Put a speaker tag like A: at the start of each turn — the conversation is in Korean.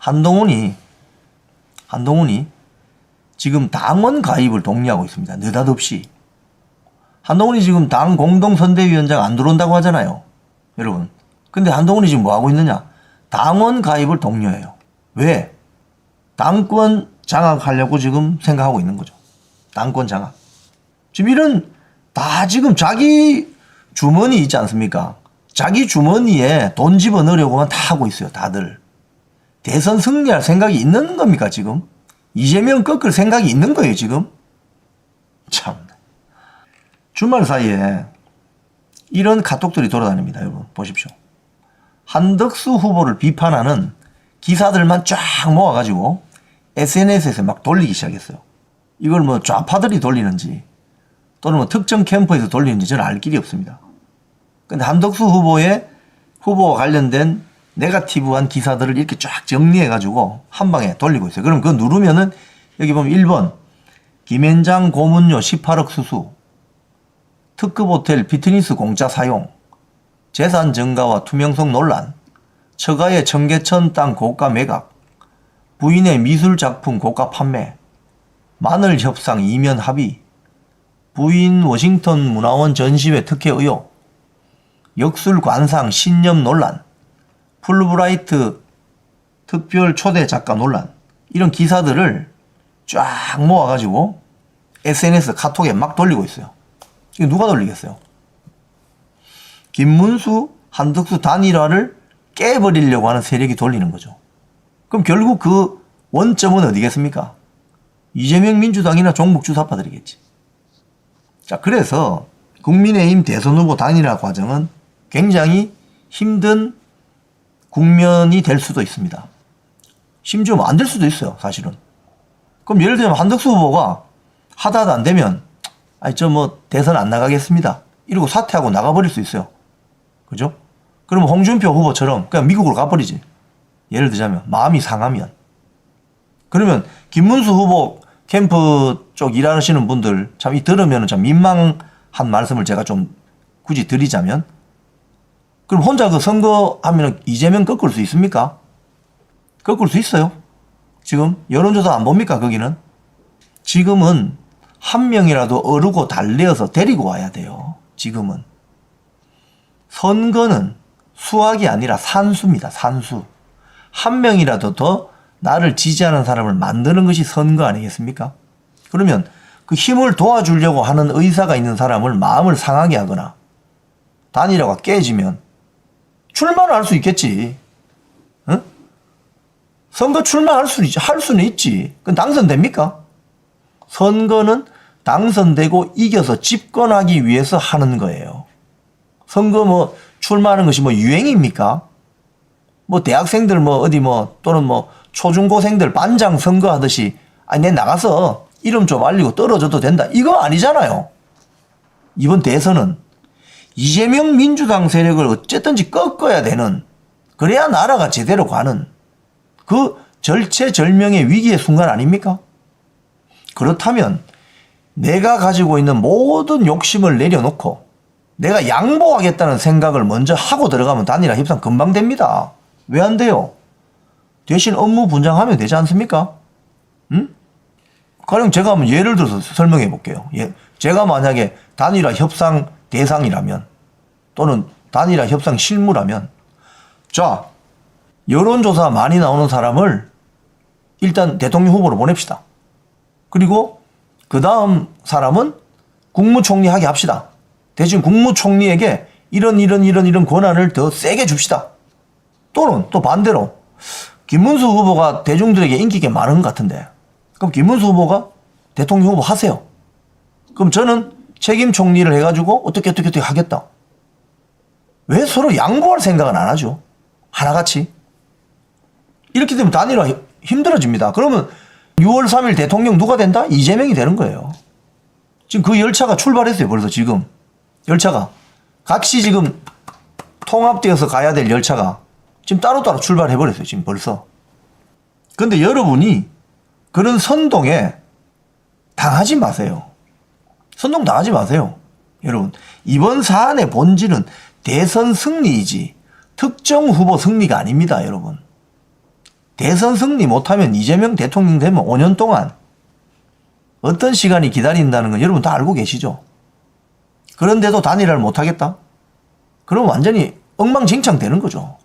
A: 한동훈이 한동훈이 지금 당원 가입을 독려하고 있습니다. 느닷없이. 한동훈이 지금 당 공동선대위원장 안 들어온다고 하잖아요. 여러분. 근데 한동훈이 지금 뭐 하고 있느냐? 당원 가입을 독려해요. 왜? 당권 장악하려고 지금 생각하고 있는 거죠. 당권 장악. 지금 이런 다 지금 자기 주머니 있지 않습니까? 자기 주머니에 돈 집어넣으려고만 다 하고 있어요. 다들. 대선 승리할 생각이 있는 겁니까, 지금? 이재명 꺾을 생각이 있는 거예요, 지금? 참. 주말 사이에 이런 카톡들이 돌아다닙니다, 여러분. 보십시오. 한덕수 후보를 비판하는 기사들만 쫙 모아가지고 SNS에서 막 돌리기 시작했어요. 이걸 뭐 좌파들이 돌리는지 또는 뭐 특정 캠프에서 돌리는지 저는 알 길이 없습니다. 근데 한덕수 후보의 후보와 관련된 네가티브한 기사들을 이렇게 쫙 정리해가지고 한 방에 돌리고 있어요. 그럼 그거 누르면은 여기 보면 1번. 김현장 고문료 18억 수수. 특급 호텔 피트니스 공짜 사용. 재산 증가와 투명성 논란. 처가의 청계천 땅 고가 매각. 부인의 미술 작품 고가 판매. 마늘 협상 이면 합의. 부인 워싱턴 문화원 전시회 특혜 의혹. 역술 관상 신념 논란 풀브라이트 특별 초대 작가 논란 이런 기사들을 쫙 모아가지고 SNS 카톡에 막 돌리고 있어요. 이거 누가 돌리겠어요? 김문수, 한덕수 단일화를 깨버리려고 하는 세력이 돌리는 거죠. 그럼 결국 그 원점은 어디겠습니까? 이재명 민주당이나 종북 주사파들이겠지. 자, 그래서 국민의힘 대선 후보 단일화 과정은 굉장히 힘든 국면이 될 수도 있습니다. 심지어 뭐 안 될 수도 있어요, 사실은. 그럼 예를 들면 한덕수 후보가 하다 하다 안 되면, 아니, 저 뭐 대선 안 나가겠습니다. 이러고 사퇴하고 나가버릴 수 있어요. 그죠? 그러면 홍준표 후보처럼 그냥 미국으로 가버리지. 예를 들자면, 마음이 상하면. 그러면 김문수 후보 캠프 쪽 일하시는 분들 참 이 들으면 참 민망한 말씀을 제가 좀 굳이 드리자면 그럼 혼자 그 선거하면 이재명 꺾을 수 있습니까? 꺾을 수 있어요. 지금 여론조사 안 봅니까 거기는? 지금은 한 명이라도 어르고 달래어서 데리고 와야 돼요. 지금은. 선거는 수학이 아니라 산수입니다. 산수. 한 명이라도 더 나를 지지하는 사람을 만드는 것이 선거 아니겠습니까? 그러면 그 힘을 도와주려고 하는 의사가 있는 사람을 마음을 상하게 하거나 단일화가 깨지면 출마를 할수 있겠지. 응? 선거 출마할 수 있지. 할 수는 있지. 그건 당선됩니까? 선거는 당선되고 이겨서 집권하기 위해서 하는 거예요. 선거 뭐 출마하는 것이 뭐 유행입니까? 뭐 대학생들 뭐 어디 뭐 또는 뭐 초중고생들 반장 선거 하듯이 아니 내 나가서 이름 좀 알리고 떨어져도 된다. 이거 아니잖아요. 이번 대선은 이재명 민주당 세력을 어쨌든지 꺾어야 되는 그래야 나라가 제대로 가는 그 절체절명의 위기의 순간 아닙니까? 그렇다면 내가 가지고 있는 모든 욕심을 내려놓고 내가 양보하겠다는 생각을 먼저 하고 들어가면 단일화 협상 금방 됩니다. 왜 안 돼요? 대신 업무 분장하면 되지 않습니까? 응? 가령 제가 한번 예를 들어서 설명해 볼게요. 예. 제가 만약에 단일화 협상 대상이라면 또는 단일화 협상 실무라면 자, 여론조사 많이 나오는 사람을 일단 대통령 후보로 보냅시다. 그리고 그 다음 사람은 국무총리 하게 합시다. 대신 국무총리에게 이런 이런 이런 이런 권한을 더 세게 줍시다. 또는 또 반대로 김문수 후보가 대중들에게 인기가 많은 것 같은데 그럼 김문수 후보가 대통령 후보 하세요. 그럼 저는 책임 총리를 해가지고 어떻게 어떻게 어떻게 하겠다. 왜 서로 양보할 생각은 안 하죠? 하나같이. 이렇게 되면 단일화 힘- 힘들어집니다. 그러면 6월 3일 대통령 누가 된다? 이재명이 되는 거예요. 지금 그 열차가 출발했어요. 벌써 지금. 열차가. 같이 지금 통합되어서 가야 될 열차가 지금 따로따로 출발해버렸어요. 지금 벌써. 근데 여러분이 그런 선동에 당하지 마세요. 선동 당하지 마세요. 여러분. 이번 사안의 본질은 대선 승리이지 특정 후보 승리가 아닙니다. 여러분. 대선 승리 못하면 이재명 대통령 되면 5년 동안 어떤 시간이 기다린다는 건 여러분 다 알고 계시죠? 그런데도 단일화를 못하겠다? 그럼 완전히 엉망진창 되는 거죠.